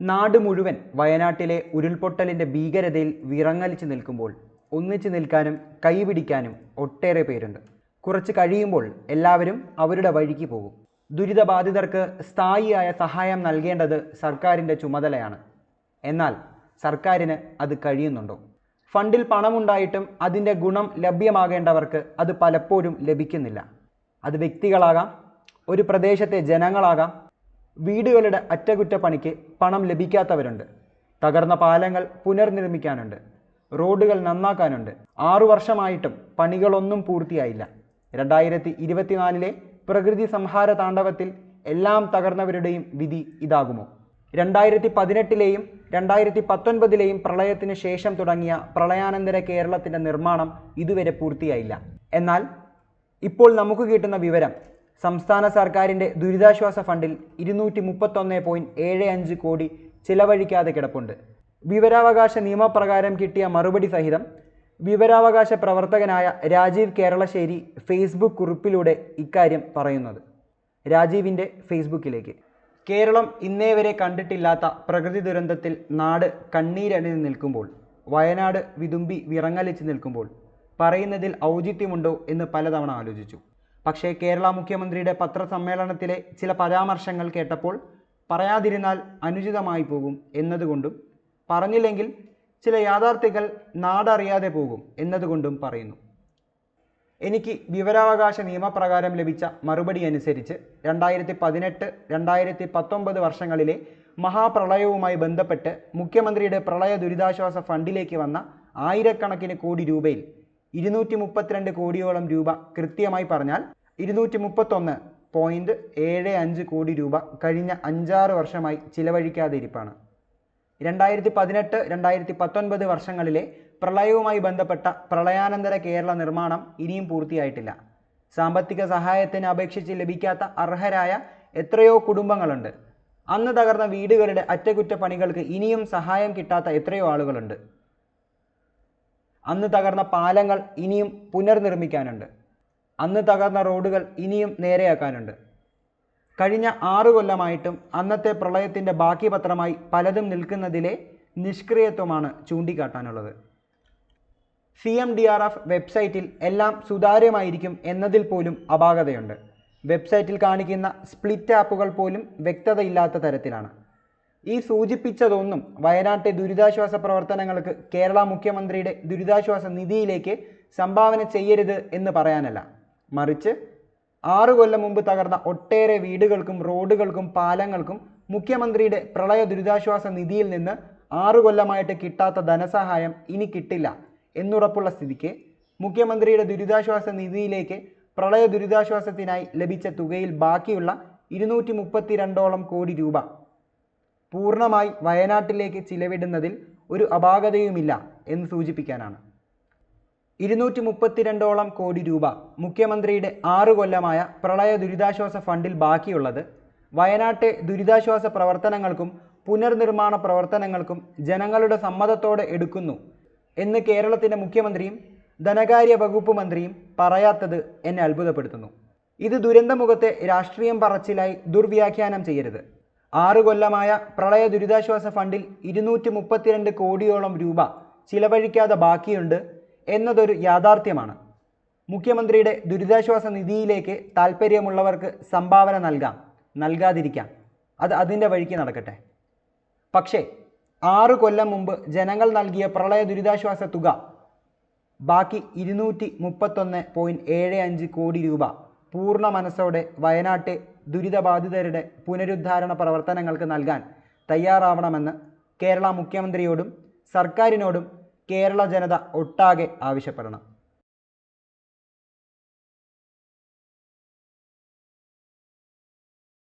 നാട് മുഴുവൻ വയനാട്ടിലെ ഉരുൾപൊട്ടലിന്റെ ഭീകരതയിൽ വിറങ്ങലിച്ച് നിൽക്കുമ്പോൾ ഒന്നിച്ചു നിൽക്കാനും കൈപിടിക്കാനും ഒട്ടേറെ പേരുണ്ട്. കുറച്ച് കഴിയുമ്പോൾ എല്ലാവരും അവരുടെ വഴിക്ക് പോകും. ദുരിതബാധിതർക്ക് സ്ഥായിയായ സഹായം നൽകേണ്ടത് സർക്കാരിന്റെ ചുമതലയാണ്. എന്നാൽ സർക്കാരിന് അത് കഴിയുന്നുണ്ടോ? ഫണ്ടിൽ പണമുണ്ടായിട്ടും അതിന്റെ ഗുണം ലഭ്യമാകേണ്ടവർക്ക് അത് പലപ്പോഴും ലഭിക്കുന്നില്ല. അത് വ്യക്തികളാകാം ഒരു പ്രദേശത്തെ ജനങ്ങളാകാം വീടുകളുടെ അറ്റകുറ്റപ്പണിക്ക് പണം ലഭിക്കാത്തവരുണ്ട്. തകർന്ന പാലങ്ങൾ പുനർനിർമ്മിക്കാനുണ്ട്. റോഡുകൾ നന്നാക്കാനുണ്ട്. ആറു വർഷമായിട്ടും പണികളൊന്നും പൂർത്തിയായില്ല. രണ്ടായിരത്തി ഇരുപത്തിനാലിലെ പ്രകൃതി സംഹാര താണ്ഡവത്തിൽ എല്ലാം തകർന്നവരുടെയും വിധി ഇതാകുമോ? രണ്ടായിരത്തി പതിനെട്ടിലെയും രണ്ടായിരത്തി പത്തൊൻപതിലെയും പ്രളയത്തിന് ശേഷം തുടങ്ങിയ പ്രളയാനന്തര കേരളത്തിന്റെ നിർമ്മാണം ഇതുവരെ പൂർത്തിയായില്ല. എന്നാൽ ഇപ്പോൾ നമുക്ക് കിട്ടുന്ന വിവരം സംസ്ഥാന സർക്കാരിന്റെ ദുരിതാശ്വാസ ഫണ്ടിൽ ഇരുന്നൂറ്റി മുപ്പത്തൊന്ന് പോയിന്റ് ഏഴ് അഞ്ച് കോടി ചിലവഴിക്കാതെ കിടപ്പുണ്ട്. വിവരാവകാശ നിയമപ്രകാരം കിട്ടിയ മറുപടി സഹിതം വിവരാവകാശ പ്രവർത്തകനായ രാജീവ് കേരളശ്ശേരി ഫേസ്ബുക്ക് കുറിപ്പിലൂടെ ഇക്കാര്യം പറയുന്നത്. രാജീവിന്റെ ഫേസ്ബുക്കിലേക്ക്. കേരളം ഇന്നേ വരെ കണ്ടിട്ടില്ലാത്ത പ്രകൃതി ദുരന്തത്തിൽ നാട് കണ്ണീരണിഞ്ഞ് നിൽക്കുമ്പോൾ വയനാട് വിതുമ്പി വിറങ്ങലിച്ച് നിൽക്കുമ്പോൾ പറയുന്നതിൽ ഔചിത്യമുണ്ടോ എന്ന് പലതവണ ആലോചിച്ചു. പക്ഷേ കേരള മുഖ്യമന്ത്രിയുടെ പത്രസമ്മേളനത്തിലെ ചില പരാമർശങ്ങൾ കേട്ടപ്പോൾ പറയാതിരുന്നാൽ അനുചിതമായി പോകും എന്നതുകൊണ്ടും പറഞ്ഞില്ലെങ്കിൽ ചില യാഥാർത്ഥ്യങ്ങൾ നാടറിയാതെ പോകും എന്നതുകൊണ്ടും പറയുന്നു. എനിക്ക് വിവരാവകാശ നിയമപ്രകാരം ലഭിച്ച മറുപടി അനുസരിച്ച് രണ്ടായിരത്തി പതിനെട്ട് രണ്ടായിരത്തി പത്തൊമ്പത് വർഷങ്ങളിലെ മഹാപ്രളയവുമായി ബന്ധപ്പെട്ട് മുഖ്യമന്ത്രിയുടെ പ്രളയ ദുരിതാശ്വാസ ഫണ്ടിലേക്ക് വന്ന ആയിരക്കണക്കിന് കോടി രൂപയിൽ ഇരുന്നൂറ്റി മുപ്പത്തിരണ്ട് കോടിയോളം രൂപ കൃത്യമായി പറഞ്ഞാൽ ഇരുന്നൂറ്റി മുപ്പത്തൊന്ന് പോയിന്റ് ഏഴ് അഞ്ച് കോടി രൂപ കഴിഞ്ഞ അഞ്ചാറ് വർഷമായി ചിലവഴിക്കാതെ ഇരിപ്പാണ്. രണ്ടായിരത്തി പതിനെട്ട് രണ്ടായിരത്തി പത്തൊൻപത് വർഷങ്ങളിലെ പ്രളയവുമായി ബന്ധപ്പെട്ട പ്രളയാനന്തര കേരള നിർമ്മാണം ഇനിയും പൂർത്തിയായിട്ടില്ല. സാമ്പത്തിക സഹായത്തിന് അപേക്ഷിച്ച് ലഭിക്കാത്ത അർഹരായ എത്രയോ കുടുംബങ്ങളുണ്ട്. അന്ന് തകർന്ന വീടുകളുടെ അറ്റകുറ്റപ്പണികൾക്ക് ഇനിയും സഹായം കിട്ടാത്ത എത്രയോ ആളുകളുണ്ട്. അന്ന് തകർന്ന പാലങ്ങൾ ഇനിയും പുനർനിർമ്മിക്കാനുണ്ട്. അന്ന് തകർന്ന റോഡുകൾ ഇനിയും നേരെയാക്കാനുണ്ട്. കഴിഞ്ഞ ആറു കൊല്ലമായിട്ടും അന്നത്തെ പ്രളയത്തിന്റെ ബാക്കി പത്രമായി പലതും നിൽക്കുന്നതിലെ നിഷ്ക്രിയത്വമാണ് ചൂണ്ടിക്കാട്ടാനുള്ളത്. C M D R F വെബ്സൈറ്റിൽ എല്ലാം സുതാര്യമായിരിക്കും എന്നതിൽ പോലും അപാകതയുണ്ട്. വെബ്സൈറ്റിൽ കാണിക്കുന്ന സ്പ്ലിറ്റ് ആപ്പുകൾ പോലും വ്യക്തതയില്ലാത്ത തരത്തിലാണ്. ഈ സൂചിപ്പിച്ചതൊന്നും വയനാട്ടെ ദുരിതാശ്വാസ പ്രവർത്തനങ്ങൾക്ക് കേരള മുഖ്യമന്ത്രിയുടെ ദുരിതാശ്വാസ നിധിയിലേക്ക് സംഭാവന ചെയ്യരുത് എന്ന് പറയാനല്ല. മറിച്ച് ആറു കൊല്ലം മുമ്പ് തകർന്ന ഒട്ടേറെ വീടുകൾക്കും റോഡുകൾക്കും പാലങ്ങൾക്കും മുഖ്യമന്ത്രിയുടെ പ്രളയ ദുരിതാശ്വാസ നിധിയിൽ നിന്ന് ആറു കൊല്ലമായിട്ട് കിട്ടാത്ത ധനസഹായം ഇനി കിട്ടില്ല എന്നുറപ്പുള്ള സ്ഥിതിക്ക് മുഖ്യമന്ത്രിയുടെ ദുരിതാശ്വാസ നിധിയിലേക്ക് പ്രളയ ദുരിതാശ്വാസത്തിനായി ലഭിച്ച തുകയിൽ ബാക്കിയുള്ള ഇരുന്നൂറ്റി മുപ്പത്തിരണ്ടോളം കോടി രൂപ പൂർണമായി വയനാട്ടിലേക്ക് ചിലവിടുന്നതിൽ ഒരു അപാകതയുമില്ല എന്ന് സൂചിപ്പിക്കാനാണ്. ഇരുന്നൂറ്റി മുപ്പത്തിരണ്ടോളം കോടി രൂപ മുഖ്യമന്ത്രിയുടെ ആറു കൊല്ലമായ പ്രളയ ദുരിതാശ്വാസ ഫണ്ടിൽ ബാക്കിയുള്ളത് വയനാട്ടെ ദുരിതാശ്വാസ പ്രവർത്തനങ്ങൾക്കും പുനർനിർമ്മാണ പ്രവർത്തനങ്ങൾക്കും ജനങ്ങളുടെ സമ്മതത്തോടെ എടുക്കുന്നു എന്ന് കേരളത്തിന്റെ മുഖ്യമന്ത്രിയും ധനകാര്യ വകുപ്പ് മന്ത്രിയും പറയാത്തത് എന്നെ അത്ഭുതപ്പെടുത്തുന്നു. ഇത് ദുരന്തമുഖത്തെ രാഷ്ട്രീയം പറച്ചിലായി ദുർവ്യാഖ്യാനം ചെയ്യരുത്. ആറു കൊല്ലമായ പ്രളയ ദുരിതാശ്വാസ ഫണ്ടിൽ ഇരുന്നൂറ്റി മുപ്പത്തിരണ്ട് കോടിയോളം രൂപ ചിലവഴിക്കാതെ ബാക്കിയുണ്ട് എന്നതൊരു യാഥാർത്ഥ്യമാണ്. മുഖ്യമന്ത്രിയുടെ ദുരിതാശ്വാസ നിധിയിലേക്ക് താൽപ്പര്യമുള്ളവർക്ക് സംഭാവന നൽകാം. നൽകാതിരിക്കാം. അത് അതിന്റെ വഴിക്ക് നടക്കട്ടെ. പക്ഷേ ആറു കൊല്ലം മുമ്പ് ജനങ്ങൾ നൽകിയ പ്രളയ ദുരിതാശ്വാസ തുക ബാക്കി ഇരുന്നൂറ്റി മുപ്പത്തൊന്ന് പോയിന്റ് ഏഴ് അഞ്ച് കോടി രൂപ പൂർണ മനസ്സോടെ വയനാട്ടെ ദുരിതബാധിതരുടെ പുനരുദ്ധാരണ പ്രവർത്തനങ്ങൾക്ക് നൽകാൻ തയ്യാറാവണമെന്ന് കേരള മുഖ്യമന്ത്രിയോടും സർക്കാരിനോടും കേരള ജനത ഒട്ടാകെ ആവശ്യപ്പെടണം.